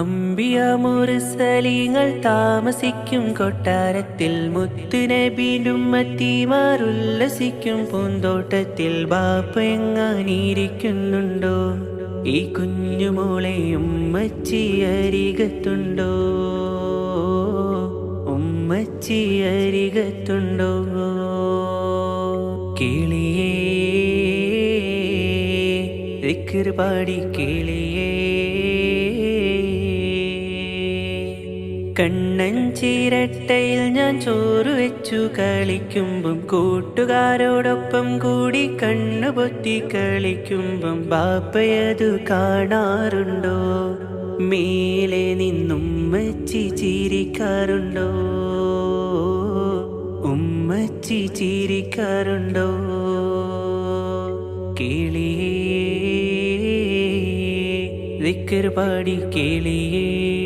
അമ്പിയ മുറിസലിങ്ങൾ താമസിക്കും കൊട്ടാരത്തിൽ മുത്തുനബീണ്ടും മത്തിമാർ ഉല്ലസിക്കും പൂന്തോട്ടത്തിൽ ബാപ്പ എങ്ങാനിരിക്കുന്നുണ്ടോ ഈ കുഞ്ഞുമോളെയും ഉമ്മച്ചി ഉമ്മച്ചിയരികത്തുണ്ടോ? കിളിയേ പാടി കിളിയേ. കണ്ണഞ്ചിരട്ടയിൽ ഞാൻ ചോറ് വെച്ചു കളിക്കുമ്പം കൂട്ടുകാരോടൊപ്പം കൂടി കണ്ണു പൊത്തി കളിക്കുമ്പം ബാപ്പയതു കാണാറുണ്ടോ? മേലെ നിന്നും മച്ചി ചിരിക്കാറുണ്ടോ? ഉമ്മച്ചി ചിരിക്കാറുണ്ടോ? കിളിയേ ദിക്കർ പാടി കിളിയേ.